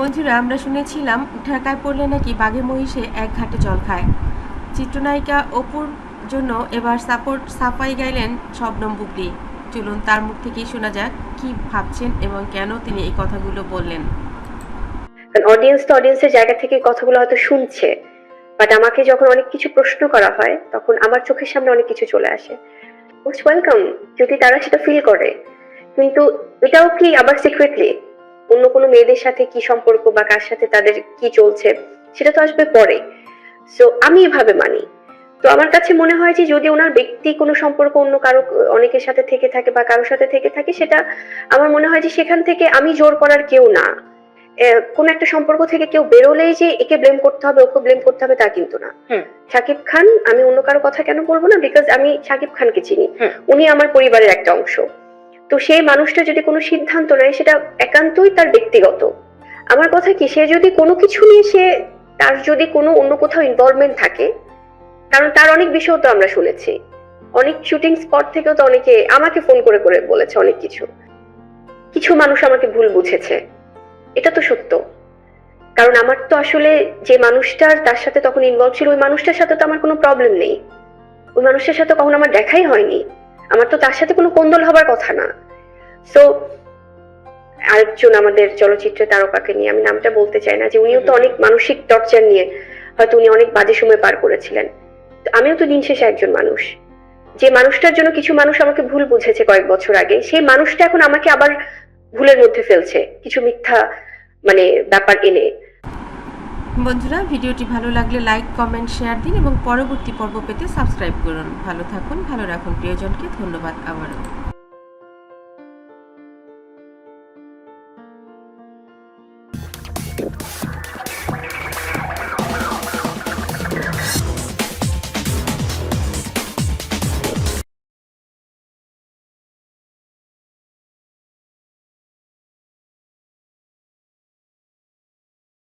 বন্ধুরা, আমরা শুনেছিলাম, ঢাকায় পড়লে নাকি বাঘে মহিষে এক ঘাটে জল খায়। চিত্রনায়িকা অপুর জন্য এবার সাপোর্ট সাফাই গাইলেন শবনম বুবলি। চলুন, তার মুখ থেকেই শোনা যাক কি ভাবছেন এবং কেন তিনি এই কথাগুলো বললেন। অডিয়েন্স তো অডিয়েন্সের জায়গা থেকে কথাগুলো হয়তো শুনছে বাট আমাকে যখন অনেক কিছু প্রশ্ন করা হয়, তখন আমার চোখের সামনে অনেক কিছু চলে আসে। ওয়েলকাম যদি তারা সেটা ফিল করে। কিন্তু এটাও কি আবার সিক্রেটলি অন্য কোনো মেয়েদের সাথে কি সম্পর্ক বা কার সাথে তাদের কি চলছে সেটা তো আসবে পরে। সো আমি এভাবে মানি। তো আমার কাছে মনে হয় যে যদি ওনার ব্যক্তি কোনো সম্পর্ক অন্য কারও অনেকের সাথে থেকে থাকে বা কারোর সাথে থেকে থাকে সেটা আমার মনে হয় যে সেখান থেকে আমি জোর করার কেউ না। কোন একটা সম্পর্ক থেকে কেউ বেরোলেই যে একে ব্লেম করতে হবে ওকে ব্লেম করতে হবে তা কিন্তু না। শাকিব খান আমি অন্য কারও কথা কেন বলব না? বিকজ আমি শাকিব খানকে চিনি। উনি আমার পরিবারের একটা অংশ। তো সেই মানুষটা যদি কোনো সিদ্ধান্ত নেয়, সেটা একান্তই তার ব্যক্তিগত। আমার কথা কি, সে যদি কোনো কিছু নিয়ে সে, তার যদি কোনো অন্য কোথাও ইনভলভমেন্ট থাকে, কারণ তার অনেক বিষয় তো আমরা শুনেছি। অনেক শুটিং স্পট থেকেও তো অনেকে আমাকে ফোন করে করে বলেছে অনেক কিছু। কিছু মানুষ আমাকে ভুল বুঝেছে। এটা তো সত্য। কারণ আমার তো আসলে যে মানুষটার তার সাথে তখন ইনভলভ ছিল, ওই মানুষটার সাথে তো আমার কোনো প্রবলেম নেই। ওই মানুষটার সাথে কখনো আমার দেখাই হয়নি। আমার তো তার সাথে কোনো কোন্দল হবার কথা না। সো আরেকজন আমাদের চলচ্চিত্রে তারকাকে নিয়ে আমি নামটা বলতে চাই না যে উনিও তো অনেক মানসিক টর্চার নিয়ে হয়তো উনি অনেক বাজে সময় পার করেছিলেন। আমিও তো দিন শেষে একজন মানুষ। যে মানুষটার জন্য কিছু মানুষ আমাকে ভুল বুঝেছে কয়েক বছর আগে সেই মানুষটা এখন আমাকে আবার ভুলের মধ্যে ফেলছে কিছু মিথ্যা মানে ব্যাপার এনে। বন্ধুরা, ভিডিওটি ভালো লাগলে লাইক, কমেন্ট, শেয়ার দিন এবং পরবর্তী পর্ব পেতে সাবস্ক্রাইব করুন। ভালো থাকুন, ভালো রাখুন প্রিয়জনকে। ধন্যবাদ আবারও।